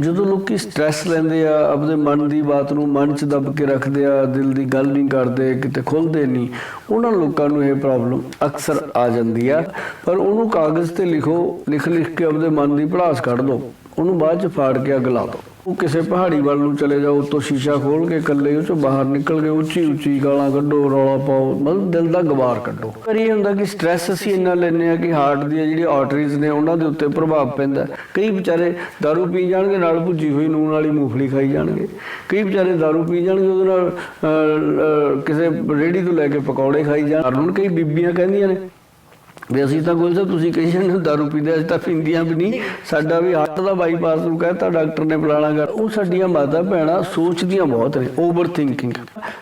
ਜਦੋਂ ਲੋਕੀ ਸਟ੍ਰੈਸ ਲੈਂਦੇ ਆ ਆਪਣੇ ਮਨ ਦੀ ਬਾਤ ਨੂੰ ਮਨ 'ਚ ਦੱਬ ਕੇ ਰੱਖਦੇ ਆ, ਦਿਲ ਦੀ ਗੱਲ ਨਹੀਂ ਕਰਦੇ, ਕਿਤੇ ਖੁੱਲਦੇ ਨਹੀਂ, ਉਹਨਾਂ ਲੋਕਾਂ ਨੂੰ ਇਹ ਪ੍ਰੋਬਲਮ ਅਕਸਰ ਆ ਜਾਂਦੀ ਆ। ਪਰ ਉਹਨੂੰ ਕਾਗਜ਼ ਤੇ ਲਿਖੋ ਲਿਖ ਲਿਖ ਕੇ ਆਪਣੇ ਮਨ ਦੀ ਭੜਾਸ ਕੱਢ ਲਓ, ਉਹਨੂੰ ਬਾਅਦ 'ਚ ਫਾੜ ਕੇ ਅੱਗ ਲਾ ਦਿਓ। ਉਹ ਕਿਸੇ ਪਹਾੜੀ ਵੱਲ ਨੂੰ ਚਲੇ ਜਾਓ ਉੱਤੋਂ ਸ਼ੀਸ਼ਾ ਖੋਲ ਕੇ ਇਕੱਲੇ ਉਹ ਚੋਂ ਬਾਹਰ ਨਿਕਲ ਕੇ ਉੱਚੀ ਉੱਚੀ ਗਾਲਾਂ ਕੱਢੋ ਰੌਲਾ ਪਾਓ ਮਤਲਬ ਦਿਲ ਦਾ ਗਵਾਰ ਕੱਢੋ ਪਰ ਇਹ ਹੁੰਦਾ ਕਿ ਸਟ੍ਰੈਸ ਅਸੀਂ ਇੰਨਾ ਲੈਂਦੇ ਆ ਕਿ ਹਾਰਟ ਦੀਆਂ ਜਿਹੜੀ ਆਰਟਰੀਜ਼ ਨੇ ਉਹਨਾਂ ਦੇ ਉੱਤੇ ਪ੍ਰਭਾਵ ਪੈਂਦਾ ਹੈ। ਕਈ ਵਿਚਾਰੇ दारू ਪੀ ਜਾਣਗੇ ਨਾਲ ਭੁੱਜੀ ਹੋਈ ਨੂਨ ਵਾਲੀ ਮੂੰਗਫਲੀ ਖਾਈ ਜਾਣਗੇ ਕਈ ਵਿਚਾਰੇ दारू ਪੀ ਜਾਣਗੇ ਉਹਦੇ ਨਾਲ ਅਹ, ਅਹ, ਕਿਸੇ ਰੇੜੀ ਤੋਂ ਲੈ ਕੇ ਪਕੌੜੇ ਖਾਈ ਜਾਣ ਹੁਣ ਕਈ ਬੀਬੀਆਂ ਕਹਿੰਦੀਆਂ ਨੇ ਵੀ ਅਸੀਂ ਤਾਂ ਗੋਲ ਸਾਹਿਬ ਤੁਸੀਂ ਕਹੀ ਜਾਂਦੇ ਹੋ ਦਾਰੂ ਪੀਂਦੇ ਅਸੀਂ ਤਾਂ ਪੀਂਦੀਆਂ ਵੀ ਨਹੀਂ। ਸਾਡਾ ਵੀ ਹਾਰਟ ਦਾ ਬਾਈਪਾਸ ਨੂੰ ਕਹਿੰਦਾ ਡਾਕਟਰ ਨੇ ਫਲਾਣਾ ਕਰ। ਉਹ ਸਾਡੀਆਂ ਮਾਤਾ ਭੈਣਾਂ ਸੋਚਦੀਆਂ ਬਹੁਤ ਨੇ ਓਵਰ ਥਿੰਕਿੰਗ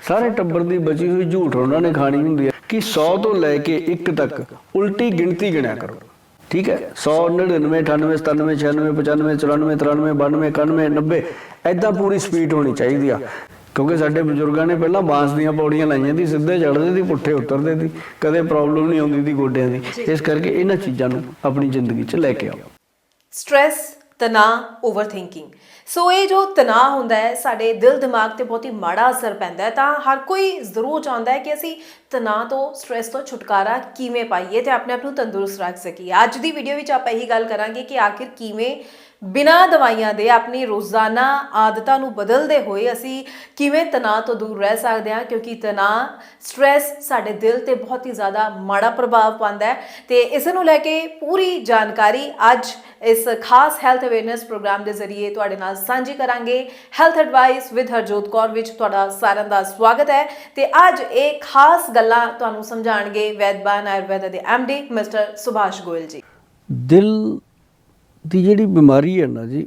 ਸਾਰੇ ਟੱਬਰ ਦੀ ਬਚੀ ਹੋਈ ਝੂਠ ਉਹਨਾਂ ਨੇ ਖਾਣੀ ਹੁੰਦੀ ਹੈ ਕਿ 100 ਤੋਂ ਲੈ ਕੇ 1 ਤੱਕ ਉਲਟੀ ਗਿਣਤੀ ਗਿਣਿਆ ਕਰੋ। ਠੀਕ ਹੈ? 100 99 98 97 96 95 94 93 92 91 90 ਐਦਾਂ ਪੂਰੀ ਸਪੀਡ ਹੋਣੀ ਚਾਹੀਦੀ ਆ। ਕਿਉਂਕਿ ਸਾਡੇ ਬਜ਼ੁਰਗਾਂ ਨੇ ਪਹਿਲਾਂ ਬਾਂਸ ਦੀਆਂ ਪੌੜੀਆਂ ਲਾਈਆਂ ਦੀ ਸਿੱਧੇ ਚੜ੍ਹਦੇ ਸੀ ਪੁੱਠੇ ਉਤਰਦੇ ਸੀ ਕਦੇ ਪ੍ਰੋਬਲਮ ਨਹੀਂ ਆਉਂਦੀ ਦੀ ਗੋਡਿਆਂ ਦੀ। ਇਸ ਕਰਕੇ ਇਹਨਾਂ ਚੀਜ਼ਾਂ ਨੂੰ ਆਪਣੀ ਜ਼ਿੰਦਗੀ 'ਚ ਲੈ ਕੇ ਆਓ। ਸਟ्रेस ਤਣਾਅ ਓਵਰਥਿੰਕਿੰਗ ਸੋ ਇਹ ਜੋ ਤਣਾਅ ਹੁੰਦਾ ਹੈ, ਸਾਡੇ ਦਿਲ, ਦਿਮਾਗ ਤੇ ਬਹੁਤ ਹੀ ਮਾੜਾ ਅਸਰ ਪੈਂਦਾ ਹੈ। ਤਾਂ ਹਰ ਕੋਈ ਜ਼ਰੂਰ ਚਾਹੁੰਦਾ ਹੈ ਕਿ ਅਸੀਂ ਤਣਾਅ ਤੋਂ ਸਟ्रेस ਤੋਂ ਛੁਟਕਾਰਾ ਕਿਵੇਂ ਪਾਈਏ ਤੇ ਆਪਣੇ ਆਪ ਨੂੰ ਤੰਦਰੁਸਤ ਰੱਖ ਸਕੀਏ। ਅੱਜ ਦੀ ਵੀਡੀਓ ਵਿੱਚ ਆਪਾਂ ਇਹੀ ਗੱਲ ਕਰਾਂਗੇ ਕਿ ਆਖਿਰ ਕਿਵੇਂ ਬਿਨਾਂ ਦਵਾਈਆਂ ਦੇ ਆਪਣੀ ਰੋਜ਼ਾਨਾ ਆਦਤਾਂ ਨੂੰ ਬਦਲਦੇ ਹੋਏ ਅਸੀਂ ਕਿਵੇਂ ਤਣਾਅ ਤੋਂ ਦੂਰ ਰਹਿ ਸਕਦੇ ਹਾਂ, ਕਿਉਂਕਿ ਤਣਾਅ ਸਟ्रेस ਸਾਡੇ ਦਿਲ ਤੇ ਬਹੁਤ ਹੀ ਜ਼ਿਆਦਾ ਮਾੜਾ ਪ੍ਰਭਾਵ ਪਾਉਂਦਾ ਹੈ। ਤੇ ਇਸ ਨੂੰ ਲੈ ਕੇ ਪੂਰੀ ਜਾਣਕਾਰੀ ਅੱਜ ਇਸ ਖਾਸ ਹੈਲਥ ਅਵੇਅਰਨੈਸ ਪ੍ਰੋਗਰਾਮ ਦੇ ਜ਼ਰੀਏ ਤੁਹਾਡੇ ਨਾਲ ਸਾਂਝੀ ਕਰਾਂਗੇ health advice with Harjot Kaur ਵਿੱਚ ਤੁਹਾਡਾ ਸਾਰਿਆਂ ਦਾ ਸਵਾਗਤ ਹੈ ਤੇ ਅੱਜ ਇਹ ਖਾਸ ਗੱਲਾਂ ਤੁਹਾਨੂੰ ਸਮਝਾਣਗੇ ਵੈਦਬਾਨ ਆਯੁਰਵੈਦ ਦੇ ਐਮਡੀ ਮਿਸਟਰ ਸੁਭਾਸ਼ ਗੋਇਲ ਜੀ। ਦਿਲ ਦੀ ਜਿਹੜੀ ਬਿਮਾਰੀ ਹੈ ਨਾ ਜੀ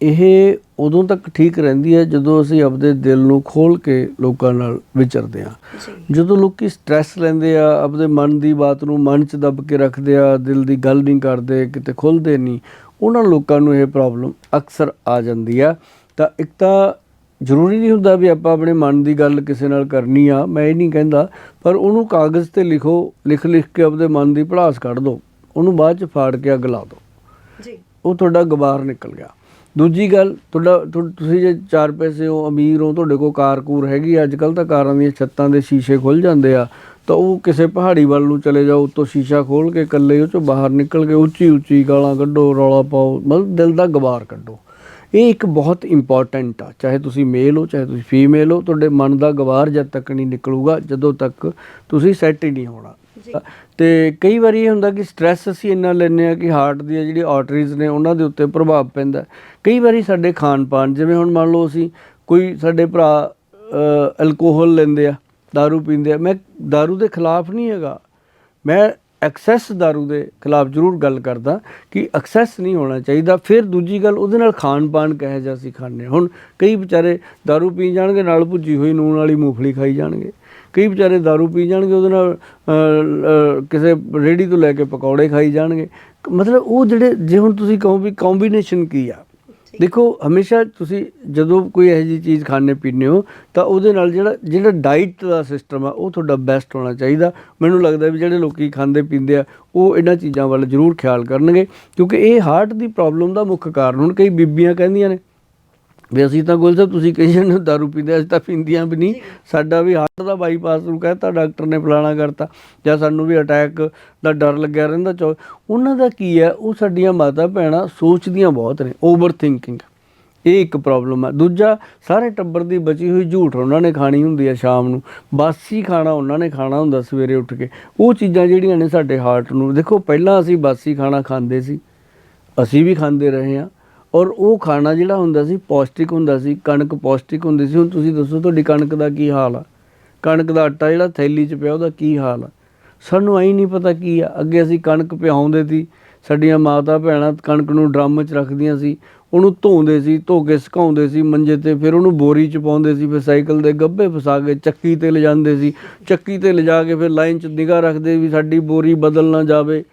ਇਹ ਉਦੋਂ ਤੱਕ ਠੀਕ ਰਹਿੰਦੀ ਹੈ ਜਦੋਂ ਅਸੀਂ ਆਪਣੇ ਦਿਲ ਨੂੰ ਖੋਲ ਕੇ ਲੋਕਾਂ ਨਾਲ ਵਿਚਰਦੇ ਹਾਂ। ਜਦੋਂ ਲੋਕੀ ਸਟ੍ਰੈਸ ਲੈਂਦੇ ਆ ਆਪਣੇ ਮਨ ਦੀ ਬਾਤ ਨੂੰ ਮਨ 'ਚ ਦੱਬ ਕੇ ਰੱਖਦੇ ਆ ਦਿਲ ਦੀ ਗੱਲ ਨਹੀਂ ਕਰਦੇ ਕਿਤੇ ਖੁੱਲਦੇ ਨਹੀਂ ਉਹਨਾਂ ਲੋਕਾਂ ਨੂੰ ਇਹ ਪ੍ਰੋਬਲਮ ਅਕਸਰ ਆ ਜਾਂਦੀ ਆ। ਤਾਂ ਇੱਕ ਤਾਂ ਜ਼ਰੂਰੀ ਨਹੀਂ ਹੁੰਦਾ ਵੀ ਆਪਾਂ ਆਪਣੇ ਮਨ ਦੀ ਗੱਲ ਕਿਸੇ ਨਾਲ ਕਰਨੀ ਆ ਮੈਂ ਇਹ ਨਹੀਂ ਕਹਿੰਦਾ ਪਰ ਉਹਨੂੰ ਕਾਗਜ਼ ਤੇ ਲਿਖੋ ਲਿਖ ਲਿਖ ਕੇ ਆਪਣੇ ਮਨ ਦੀ ਭੜਾਸ ਕੱਢ ਦਿਓ ਉਹਨੂੰ ਬਾਅਦ 'ਚ ਫਾੜ ਕੇ ਅੱਗ ਲਾ ਦਿਓ ਜੀ। ਉਹ ਤੁਹਾਡਾ ਗਵਾਰ ਨਿਕਲ ਗਿਆ। ਦੂਜੀ ਗੱਲ ਤੁਹਾਡਾ ਤੁਸੀਂ ਜੇ ਚਾਰ ਪੈਸੇ ਹੋ ਅਮੀਰ ਹੋ ਤੁਹਾਡੇ ਕੋਲ ਕਾਰ ਕੂਰ ਹੈਗੀ ਅੱਜ ਕੱਲ ਤਾਂ ਕਾਰਾਂ ਦੀਆਂ ਛੱਤਾਂ ਦੇ ਸ਼ੀਸ਼ੇ ਖੁੱਲ ਜਾਂਦੇ ਆ। ਤਾਂ ਉਹ ਕਿਸੇ ਪਹਾੜੀ ਵੱਲ ਨੂੰ ਚਲੇ ਜਾਓ ਉੱਤੋਂ ਸ਼ੀਸ਼ਾ ਖੋਲ ਕੇ ਇਕੱਲੇ ਉਹ ਚੋਂ ਬਾਹਰ ਨਿਕਲ ਕੇ ਉੱਚੀ ਉੱਚੀ ਗਾਲਾਂ ਕੱਢੋ ਰੌਲਾ ਪਾਓ ਮਤਲਬ ਦਿਲ ਦਾ ਗਵਾਰ ਕੱਢੋ। ਇਹ ਇੱਕ ਬਹੁਤ ਇੰਪੋਰਟੈਂਟ ਆ ਚਾਹੇ ਤੁਸੀਂ ਮੇਲ ਹੋ ਚਾਹੇ ਤੁਸੀਂ ਫੀਮੇਲ ਹੋ ਤੁਹਾਡੇ ਮਨ ਦਾ ਗਵਾਰ ਜਦ ਤੱਕ ਨਹੀਂ ਨਿਕਲੂਗਾ ਜਦੋਂ ਤੱਕ ਤੁਸੀਂ ਸੈੱਟ ਹੀ ਨਹੀਂ ਹੋਣਾ। ਤੇ ਕਈ ਵਾਰੀ ਇਹ ਹੁੰਦਾ ਕਿ ਸਟ੍ਰੈਸ ਅਸੀਂ ਇੰਨਾ ਲੈਂਦੇ ਆ ਕਿ ਹਾਰਟ ਦੀਆਂ ਜਿਹੜੀ ਆਰਟਰੀਜ਼ ਨੇ ਉਹਨਾਂ ਦੇ ਉੱਤੇ ਪ੍ਰਭਾਵ ਪੈਂਦਾ। ਕਈ ਵਾਰੀ ਸਾਡੇ ਖਾਣ ਪਾਣ ਜਿਵੇਂ ਹੁਣ ਮੰਨ ਲਓ ਅਸੀਂ ਕੋਈ ਸਾਡੇ ਭਰਾ ਅਲਕੋਹਲ ਲੈਂਦੇ ਆ दारू ਪੀਂਦੇ ਆ ਮੈਂ दारू ਦੇ ਖਿਲਾਫ ਨਹੀਂ ਹੈਗਾ ਮੈਂ ਐਕਸੈਸ दारू ਦੇ ਖਿਲਾਫ ਜ਼ਰੂਰ ਗੱਲ ਕਰਦਾ ਕਿ ਐਕਸੈਸ ਨਹੀਂ ਹੋਣਾ ਚਾਹੀਦਾ ਫਿਰ ਦੂਜੀ ਗੱਲ ਉਹਦੇ ਨਾਲ ਖਾਣ ਪਾਣ ਕਹੇ ਜਿਹਾ ਅਸੀਂ ਖਾਂਦੇ ਹਾਂ। ਹੁਣ ਕਈ ਵਿਚਾਰੇ दारू ਪੀ ਜਾਣਗੇ ਨਾਲ ਭੁੱਜੀ ਹੋਈ ਨੂਨ ਵਾਲੀ ਮੂੰਗਫਲੀ ਖਾਈ ਜਾਣਗੇ ਕਈ ਵਿਚਾਰੇ दारू ਪੀ ਜਾਣਗੇ ਉਹਦੇ ਨਾਲ ਅਹ, ਅਹ, ਕਿਸੇ ਰੇੜੀ ਤੋਂ ਲੈ ਕੇ ਪਕੌੜੇ ਖਾਈ ਜਾਣਗੇ ਮਤਲਬ ਉਹ ਜਿਹੜੇ ਜੇ ਹੁਣ ਤੁਸੀਂ ਕਹੋ ਵੀ ਕੰਬੀਨੇਸ਼ਨ ਕੀ ਆ ਦੇਖੋ, ਹਮੇਸ਼ਾ ਤੁਸੀਂ ਜਦੋਂ ਕੋਈ ਇਹੋ ਜਿਹੀ ਚੀਜ਼ ਖਾਣੇ ਪੀਂਦੇ ਹੋ, ਤਾਂ ਉਹਦੇ ਨਾਲ ਜਿਹੜਾ ਜਿਹੜਾ ਡਾਈਟ ਦਾ ਸਿਸਟਮ ਆ, ਉਹ ਤੁਹਾਡਾ ਬੈਸਟ ਹੋਣਾ ਚਾਹੀਦਾ। ਮੈਨੂੰ ਲੱਗਦਾ ਵੀ ਜਿਹੜੇ ਲੋਕੀ ਖਾਂਦੇ ਪੀਂਦੇ ਆ, ਉਹ ਇਹਨਾਂ ਚੀਜ਼ਾਂ ਵੱਲ ਜ਼ਰੂਰ ਖਿਆਲ ਕਰਨਗੇ, ਕਿਉਂਕਿ ਇਹ ਹਾਰਟ ਦੀ ਪ੍ਰੋਬਲਮ ਦਾ ਮੁੱਖ ਕਾਰਨ ਹੁਣ ਕਈ ਬੀਬੀਆਂ ਕਹਿੰਦੀਆਂ ਨੇ ਵੀ ਅਸੀਂ ਤਾਂ ਗੋਲ ਸਾਹਿਬ ਤੁਸੀਂ ਕਹੀ ਜਾਂਦੇ ਹੋ ਦਾਰੂ ਪੀਂਦੇ ਅਸੀਂ ਤਾਂ ਪੀਂਦੀਆਂ ਵੀ ਨਹੀਂ। ਸਾਡਾ ਵੀ ਹਾਰਟ ਦਾ ਬਾਈਪਾਸ ਨੂੰ ਕਹਿੰਦਾ ਡਾਕਟਰ ਨੇ ਫਲਾਣਾ ਕਰਤਾ। ਜਾਂ ਸਾਨੂੰ ਵੀ ਅਟੈਕ ਦਾ ਡਰ ਲੱਗਿਆ ਰਹਿੰਦਾ ਚੋ ਉਹਨਾਂ ਦਾ ਕੀ ਹੈ ਉਹ ਸਾਡੀਆਂ ਮਾਤਾ ਭੈਣਾਂ ਸੋਚਦੀਆਂ ਬਹੁਤ ਨੇ ਓਵਰ ਥਿੰਕਿੰਗ ਇਹ ਇੱਕ ਪ੍ਰੋਬਲਮ ਹੈ। ਦੂਜਾ ਸਾਰੇ ਟੱਬਰ ਦੀ ਬਚੀ ਹੋਈ ਝੂਠ ਉਹਨਾਂ ਨੇ ਖਾਣੀ ਹੁੰਦੀ ਹੈ ਸ਼ਾਮ ਨੂੰ। ਬਾਸੀ ਖਾਣਾ ਉਹਨਾਂ ਨੇ ਖਾਣਾ ਹੁੰਦਾ ਸਵੇਰੇ ਉੱਠ ਕੇ। ਉਹ ਚੀਜ਼ਾਂ ਜਿਹੜੀਆਂ ਨੇ ਸਾਡੇ ਹਾਰਟ ਨੂੰ ਦੇਖੋ ਪਹਿਲਾਂ ਅਸੀਂ ਬਾਸੀ ਖਾਣਾ ਖਾਂਦੇ ਸੀ। ਅਸੀਂ ਵੀ ਖਾਂਦੇ ਰਹੇ ਹਾਂ। ਔਰ ਉਹ ਖਾਣਾ ਜਿਹੜਾ ਹੁੰਦਾ ਸੀ, ਪੌਸ਼ਟਿਕ ਹੁੰਦਾ ਸੀ, ਕਣਕ ਪੌਸ਼ਟਿਕ ਹੁੰਦੀ ਸੀ। ਹੁਣ ਤੁਸੀਂ ਦੱਸੋ ਤੁਹਾਡੀ ਕਣਕ ਦਾ ਕੀ ਹਾਲ ਆ? ਕਣਕ ਦਾ ਆਟਾ ਜਿਹੜਾ ਥੈਲੀ 'ਚ ਪਿਆ, ਉਹਦਾ ਕੀ ਹਾਲ ਆ? ਸਾਨੂੰ ਐਂ ਨਹੀਂ ਪਤਾ ਕੀ ਆ। ਅੱਗੇ ਅਸੀਂ ਕਣਕ ਪਿਆਉਂਦੇ ਸੀ, ਸਾਡੀਆਂ ਮਾਤਾ ਭੈਣਾਂ ਕਣਕ ਨੂੰ ਡਰਮ 'ਚ ਰੱਖਦੀਆਂ ਸੀ, ਉਹਨੂੰ ਧੋਂਦੇ ਸੀ, ਧੋ ਕੇ ਸੁਕਾਉਂਦੇ ਸੀ ਮੰਜੇ ਤੇ, ਫਿਰ ਉਹਨੂੰ ਬੋਰੀ 'ਚ ਪਾਉਂਦੇ ਸੀ, ਫਿਰ ਸਾਈਕਲ ਦੇ ਗੱਭੇ ਫਸਾ ਕੇ ਚੱਕੀ ਤੇ ਲਿਜਾਂਦੇ ਸੀ। ਚੱਕੀ ਤੇ ਲਿਜਾ ਕੇ ਫਿਰ ਲਾਈਨ 'ਚ ਨਿਗਾਹ ਰੱਖਦੇ ਵੀ ਸਾਡੀ ਬੋਰੀ ਬਦਲ ਨਾ ਜਾਵੇ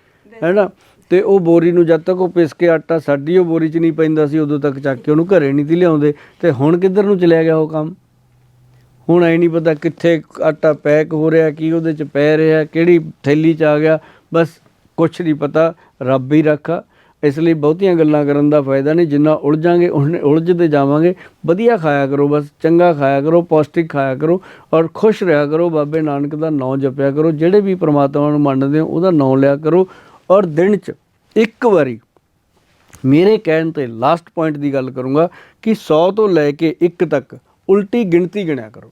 ਹੈਨਾ ਤੇ ਉਹ ਬੋਰੀ ਨੂੰ ਜਦ ਤੱਕ ਉਹ ਪਿਸ ਕੇ ਆਟਾ ਸਾਡੀ ਉਹ ਬੋਰੀ 'ਚ ਨਹੀਂ ਪੈਂਦਾ ਸੀ, ਉਦੋਂ ਤੱਕ ਚੱਕ ਕੇ ਉਹਨੂੰ ਘਰੇ ਨਹੀਂ ਤੀ ਲਿਆਉਂਦੇ। ਤੇ ਹੁਣ ਕਿੱਧਰ ਨੂੰ ਚਲਿਆ ਗਿਆ ਉਹ ਕੰਮ? ਹੁਣ ਐ ਨਹੀਂ ਪਤਾ ਕਿੱਥੇ ਆਟਾ ਪੈਕ ਹੋ ਰਿਹਾ, ਕੀ ਉਹਦੇ 'ਚ ਪੈ ਰਿਹਾ, ਕਿਹੜੀ ਥੈਲੀ 'ਚ ਆ ਗਿਆ। ਬਸ ਕੁਛ ਨਹੀਂ ਪਤਾ, ਰੱਬ ਹੀ ਰੱਖਾ। ਇਸ ਲਈ ਬਹੁਤੀਆਂ ਗੱਲਾਂ ਕਰਨ ਦਾ ਫਾਇਦਾ ਨਹੀਂ, ਜਿੰਨਾ ਉਲਝਾਂਗੇ, ਉਹਨੇ ਉਲਝਦੇ ਜਾਵਾਂਗੇ। ਵਧੀਆ ਖਾਇਆ ਕਰੋ, ਬਸ ਚੰਗਾ ਖਾਇਆ ਕਰੋ, ਪੌਸ਼ਟਿਕ ਖਾਇਆ ਕਰੋ ਔਰ ਖੁਸ਼ ਰਿਹਾ ਕਰੋ। ਬਾਬੇ ਨਾਨਕ ਦਾ ਨਾਮ ਜਪਿਆ ਕਰੋ। ਜਿਹੜੇ ਵੀ ਪ੍ਰਮਾਤਮਾ ਨੂੰ ਮੰਨਦੇ ਹੋ, ਉਹਦਾ ਨਾਮ ਲਿਆ ਕਰੋ। ਔਰ ਦਿਨ 'ਚ ਇੱਕ ਵਾਰੀ ਮੇਰੇ ਕਹਿਣ ਤੇ ਲਾਸਟ ਪੁਆਇੰਟ ਦੀ ਗੱਲ ਕਰੂੰਗਾ ਕਿ 100 ਤੋਂ ਲੈ ਕੇ 1 ਤੱਕ ਉਲਟੀ ਗਿਣਤੀ ਗਿਣਿਆ ਕਰੋ।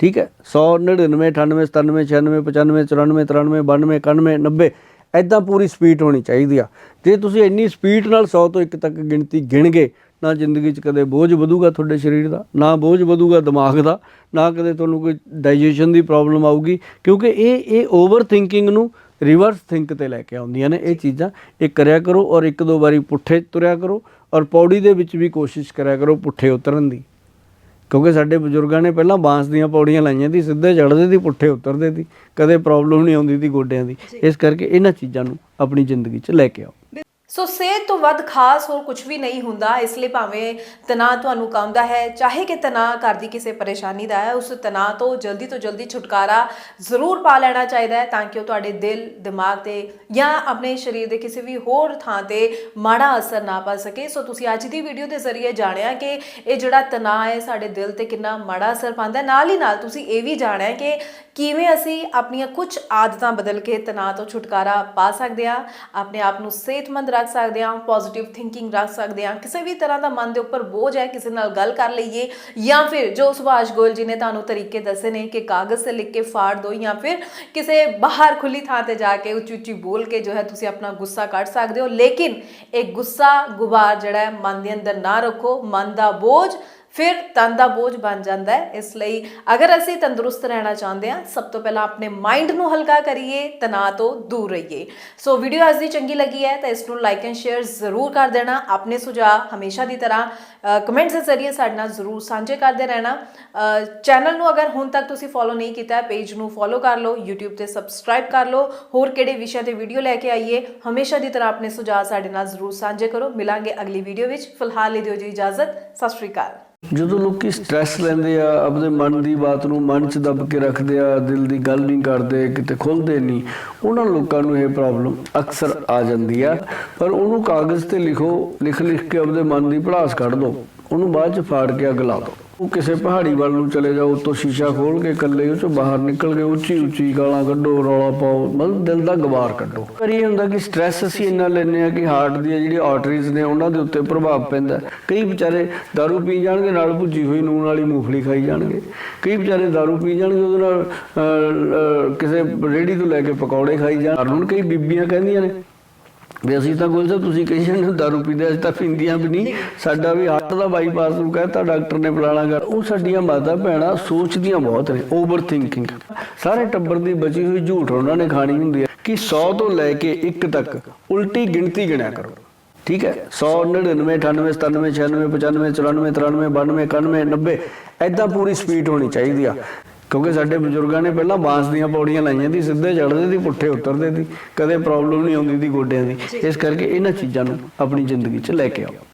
ਠੀਕ ਹੈ? 100 99 98 97 96 95 94 93 92 91 90 ਐਦਾਂ ਪੂਰੀ ਸਪੀਡ ਹੋਣੀ ਚਾਹੀਦੀ ਆ। ਜੇ ਤੁਸੀਂ ਇੰਨੀ ਸਪੀਡ ਨਾਲ 100 ਤੋਂ 1 ਤੱਕ ਗਿਣਤੀ ਗਿਣਗੇ ਨਾ ਜ਼ਿੰਦਗੀ 'ਚ ਕਦੇ ਬੋਝ ਵਧੂਗਾ ਤੁਹਾਡੇ ਸਰੀਰ ਦਾ, ਨਾ ਬੋਝ ਵਧੂਗਾ ਦਿਮਾਗ ਦਾ, ਨਾ ਕਦੇ ਤੁਹਾਨੂੰ ਕੋਈ ਡਾਈਜੈਸ਼ਨ ਦੀ ਪ੍ਰੋਬਲਮ ਆਊਗੀ, ਕਿਉਂਕਿ ਇਹ ਇਹ ਓਵਰ ਥਿੰਕਿੰਗ ਨੂੰ ਰਿਵਰਸ ਥਿੰਕ ਤੇ ਲੈ ਕੇ ਆਉਂਦੀਆਂ ਨੇ ਇਹ ਚੀਜ਼ਾਂ। ਇਹ ਕਰਿਆ ਕਰੋ ਔਰ ਇੱਕ ਦੋ ਵਾਰੀ ਪੁੱਠੇ ਤੁਰਿਆ ਕਰੋ ਔਰ ਪੌੜੀ ਦੇ ਵਿੱਚ ਵੀ ਕੋਸ਼ਿਸ਼ ਕਰਿਆ ਕਰੋ ਪੁੱਠੇ ਉਤਰਨ ਦੀ। ਕਿਉਂਕਿ ਸਾਡੇ ਬਜ਼ੁਰਗਾਂ ਨੇ ਪਹਿਲਾਂ ਬਾਂਸ ਦੀਆਂ ਪੌੜੀਆਂ ਲਾਈਆਂ ਸੀ ਸਿੱਧੇ ਚੜ੍ਹਦੇ ਸੀ ਪੁੱਠੇ ਉਤਰਦੇ ਸੀ ਕਦੇ ਪ੍ਰੋਬਲਮ ਨਹੀਂ ਆਉਂਦੀ ਸੀ ਗੋਡਿਆਂ ਦੀ। ਇਸ ਕਰਕੇ ਇਹਨਾਂ ਚੀਜ਼ਾਂ ਨੂੰ ਆਪਣੀ ਜ਼ਿੰਦਗੀ 'ਚ ਲੈ ਕੇ ਆਓ। ਸੋ ਸਿਹਤ ਤੋਂ ਵੱਧ ਖਾਸ ਹੋਰ ਕੁਝ ਵੀ ਨਹੀਂ ਹੁੰਦਾ, ਇਸ ਲਈ ਭਾਵੇਂ ਤਣਾਅ ਤੁਹਾਨੂੰ ਕਾਉਂਦਾ ਹੈ, ਚਾਹੇ ਕਿ ਤਣਾਅ ਘਰ ਦੀ ਕਿਸੇ ਪਰੇਸ਼ਾਨੀ ਦਾ ਹੈ, ਉਸ ਤਣਾਅ ਤੋਂ ਜਲਦੀ ਤੋਂ ਜਲਦੀ ਛੁਟਕਾਰਾ ਜ਼ਰੂਰ ਪਾ ਲੈਣਾ ਚਾਹੀਦਾ ਹੈ ਤਾਂ ਕਿ ਉਹ ਤੁਹਾਡੇ ਦਿਲ, ਦਿਮਾਗ ਤੇ ਜਾਂ ਆਪਣੇ ਸਰੀਰ ਦੇ ਕਿਸੇ ਵੀ ਹੋਰ ਥਾਂ ਤੇ ਮਾੜਾ ਅਸਰ ਨਾ ਪਾ ਸਕੇ। ਸੋ ਤੁਸੀਂ ਅੱਜ ਦੀ ਵੀਡੀਓ ਦੇ ਜ਼ਰੀਏ ਜਾਣਿਆ ਕਿ ਇਹ ਜਿਹੜਾ ਤਣਾਅ ਹੈ, ਸਾਡੇ ਦਿਲ ਤੇ ਕਿੰਨਾ ਮਾੜਾ ਅਸਰ ਪਾਉਂਦਾ ਨਾਲ ਹੀ ਨਾਲ ਤੁਸੀਂ ਇਹ ਵੀ ਜਾਣਿਆ ਕਿ ਕਿਵੇਂ ਅਸੀਂ ਆਪਣੀਆਂ ਕੁਝ ਆਦਤਾਂ ਬਦਲ ਕੇ ਤਣਾਅ ਤੋਂ ਛੁਟਕਾਰਾ ਪਾ ਸਕਦੇ ਹਾਂ? ਆਪਣੇ ਆਪ ਨੂੰ ਸਿਹਤਮੰਦ ਰੱਖ ਸਕਦੇ ਹਾਂ ਪੋਜ਼ਿਟਿਵ ਥਿੰਕਿੰਗ ਰੱਖ ਸਕਦੇ ਹਾਂ। ਕਿਸੇ ਵੀ ਤਰ੍ਹਾਂ ਦਾ ਮਨ ਦੇ ਉੱਪਰ ਬੋਝ ਹੈ, ਕਿਸੇ ਨਾਲ ਗੱਲ ਕਰ ਲਈਏ ਜਾਂ ਫਿਰ ਜੋ ਸੁਭਾਸ਼ ਗੋਇਲ ਜੀ ਨੇ ਤੁਹਾਨੂੰ ਤਰੀਕੇ ਦੱਸੇ ਨੇ ਕਿ ਕਾਗਜ਼ ਤੇ ਲਿਖ ਕੇ ਫਾੜ ਦਿਓ ਜਾਂ ਫਿਰ ਕਿਸੇ ਬਾਹਰ ਖੁੱਲੀ ਥਾਂ ਤੇ ਜਾ ਕੇ ਉੱਚੀ ਉੱਚੀ ਬੋਲ ਕੇ ਜੋ ਹੈ ਤੁਸੀਂ ਆਪਣਾ ਗੁੱਸਾ ਕੱਢ ਸਕਦੇ ਹੋ। ਲੇਕਿਨ ਇਹ ਗੁੱਸਾ ਗੁਬਾਰ ਜਿਹੜਾ ਹੈ, ਮਨ ਦੇ ਅੰਦਰ ਨਾ ਰੱਖੋ। ਮਨ ਦਾ ਬੋਝ ਫਿਰ ਤਨ ਦਾ ਬੋਝ ਬਣ ਜਾਂਦਾ ਹੈ। ਇਸ ਲਈ ਅਗਰ ਅਸੀਂ ਤੰਦਰੁਸਤ ਰਹਿਣਾ ਚਾਹੁੰਦੇ ਹਾਂ, ਸਭ ਤੋਂ ਪਹਿਲਾਂ ਆਪਣੇ ਮਾਈਂਡ ਨੂੰ ਹਲਕਾ ਕਰੀਏ, ਤਣਾਅ ਤੋਂ ਦੂਰ ਰਹੀਏ। ਸੋ ਵੀਡੀਓ ਅੱਜ ਦੀ ਚੰਗੀ ਲੱਗੀ ਹੈ ਤਾਂ ਇਸ ਨੂੰ ਲਾਈਕ ਐਂਡ ਸ਼ੇਅਰ ਜ਼ਰੂਰ ਕਰ ਦੇਣਾ। ਆਪਣੇ ਸੁਝਾਅ ਹਮੇਸ਼ਾ ਦੀ ਤਰ੍ਹਾਂ ਕਮੈਂਟਸ ਦੇ ਜ਼ਰੀਏ ਸਾਡੇ ਨਾਲ ਜ਼ਰੂਰ ਸਾਂਝੇ ਕਰਦੇ ਰਹਿਣਾ। ਚੈਨਲ ਨੂੰ ਅਗਰ ਹੁਣ ਤੱਕ ਤੁਸੀਂ ਫੋਲੋ ਨਹੀਂ ਕੀਤਾ ਪੇਜ ਨੂੰ ਫੋਲੋ ਕਰ ਲਓ, YouTube ਤੇ ਸਬਸਕ੍ਰਾਈਬ ਕਰ ਲਓ। ਹੋਰ ਕਿਹੜੇ ਵਿਸ਼ਿਆਂ ਤੇ ਵੀਡੀਓ ਲੈ ਕੇ ਆਈਏ, ਹਮੇਸ਼ਾ ਦੀ ਤਰ੍ਹਾਂ ਆਪਣੇ ਸੁਝਾਅ ਸਾਡੇ ਨਾਲ ਜ਼ਰੂਰ ਸਾਂਝੇ ਕਰੋ। ਮਿਲਾਂਗੇ ਅਗਲੀ ਵੀਡੀਓ ਵਿੱਚ। ਫਿਲਹਾਲ ਲਈ ਦਿਓ ਜੀ ਇਜਾਜ਼ਤ। ਸਤਿ ਸ਼੍ਰੀ ਅਕਾਲ। ਜਦੋਂ ਲੋਕੀ ਸਟ੍ਰੈਸ ਲੈਂਦੇ ਆ ਆਪਣੇ ਮਨ ਦੀ ਬਾਤ ਨੂੰ ਮਨ 'ਚ ਦੱਬ ਕੇ ਰੱਖਦੇ ਆ, ਦਿਲ ਦੀ ਗੱਲ ਨਹੀਂ ਕਰਦੇ, ਕਿਤੇ ਖੁੱਲਦੇ ਨਹੀਂ, ਉਹਨਾਂ ਲੋਕਾਂ ਨੂੰ ਇਹ ਪ੍ਰੋਬਲਮ ਅਕਸਰ ਆ ਜਾਂਦੀ ਆ। ਪਰ ਉਹਨੂੰ ਕਾਗਜ਼ ਤੇ ਲਿਖੋ ਲਿਖ ਲਿਖ ਕੇ ਆਪਣੇ ਮਨ ਦੀ ਭੜਾਸ ਕੱਢ ਦਿਓ ਉਹਨੂੰ ਬਾਅਦ 'ਚ ਫਾੜ ਕੇ ਅੱਗ ਲਾ ਦਿਓ ਉਹ ਕਿਸੇ ਪਹਾੜੀ ਵੱਲ ਨੂੰ ਚਲੇ ਜਾਓ ਉੱਤੋਂ ਸ਼ੀਸ਼ਾ ਖੋਲ ਕੇ ਇਕੱਲੇ ਉਹ 'ਚੋਂ ਬਾਹਰ ਨਿਕਲ ਕੇ ਉੱਚੀ ਉੱਚੀ ਗਾਲਾਂ ਕੱਢੋ ਰੌਲਾ ਪਾਓ ਮਤਲਬ ਦਿਲ ਦਾ ਗਵਾਰ ਕੱਢੋ ਪਰ ਇਹ ਹੁੰਦਾ ਕਿ ਸਟ੍ਰੈਸ ਅਸੀਂ ਇੰਨਾ ਲੈਂਦੇ ਆ ਕਿ ਹਾਰਟ ਦੀਆਂ ਜਿਹੜੀਆਂ ਆਰਟਰੀਜ਼ ਨੇ ਉਹਨਾਂ ਦੇ ਉੱਤੇ ਪ੍ਰਭਾਵ ਪੈਂਦਾ ਹੈ। ਕਈ ਵਿਚਾਰੇ दारू ਪੀ ਜਾਣਗੇ ਨਾਲ ਭੁੱਜੀ ਹੋਈ ਨੂਨ ਵਾਲੀ ਮੂੰਗਫਲੀ ਖਾਈ ਜਾਣਗੇ ਕਈ ਵਿਚਾਰੇ दारू ਪੀ ਜਾਣਗੇ ਉਹਦੇ ਨਾਲ ਅਹ, ਅਹ, ਕਿਸੇ ਰੇੜੀ ਤੋਂ ਲੈ ਕੇ ਪਕੌੜੇ ਖਾਈ ਜਾਣ ਹੁਣ ਕਈ ਬੀਬੀਆਂ ਕਹਿੰਦੀਆਂ ਨੇ ਵੀ ਅਸੀਂ ਤਾਂ ਗੁਲ ਸਾਹਿਬ ਤੁਸੀਂ ਕਹੀ ਜਾਂਦੇ ਹੋ, ਦਾਰੂ ਪੀਂਦੇ ਅਸੀਂ ਤਾਂ ਪੀਂਦੀਆਂ ਵੀ ਨਹੀਂ। ਸਾਡਾ ਵੀ ਹਾਰਟ ਦਾ ਬਾਈਪਾਸ ਨੂੰ ਕਹਿੰਦਾ ਡਾਕਟਰ ਨੇ ਫਲਾਣਾ ਕਰ ਉਹ ਸਾਡੀਆਂ ਮਾਤਾ ਭੈਣਾਂ ਸੋਚਦੀਆਂ ਬਹੁਤ ਨੇ ਓਵਰ ਥਿੰਕਿੰਗ ਸਾਰੇ ਟੱਬਰ ਦੀ ਬਚੀ ਹੋਈ ਝੂਠ ਉਹਨਾਂ ਨੇ ਖਾਣੀ ਹੁੰਦੀ ਹੈ ਕਿ 100 ਤੋਂ ਲੈ ਕੇ 1 ਤੱਕ ਉਲਟੀ ਗਿਣਤੀ ਗਿਣਿਆ ਕਰੋ। ਠੀਕ ਹੈ? 100 99 98 97 96 95 94 93 92 91 90 ਐਦਾਂ ਪੂਰੀ ਸਪੀਡ ਹੋਣੀ ਚਾਹੀਦੀ ਆ। ਕਿਉਂਕਿ ਸਾਡੇ ਬਜ਼ੁਰਗਾਂ ਨੇ ਪਹਿਲਾਂ ਬਾਂਸ ਦੀਆਂ ਪੌੜੀਆਂ ਲਾਈਆਂ ਸੀ ਸਿੱਧੇ ਚੜ੍ਹਦੇ ਸੀ ਪੁੱਠੇ ਉਤਰਦੇ ਸੀ ਕਦੇ ਪ੍ਰੋਬਲਮ ਨਹੀਂ ਆਉਂਦੀ ਸੀ ਗੋਡਿਆਂ ਦੀ। ਇਸ ਕਰਕੇ ਇਹਨਾਂ ਚੀਜ਼ਾਂ ਨੂੰ ਆਪਣੀ ਜ਼ਿੰਦਗੀ 'ਚ ਲੈ ਕੇ ਆਓ।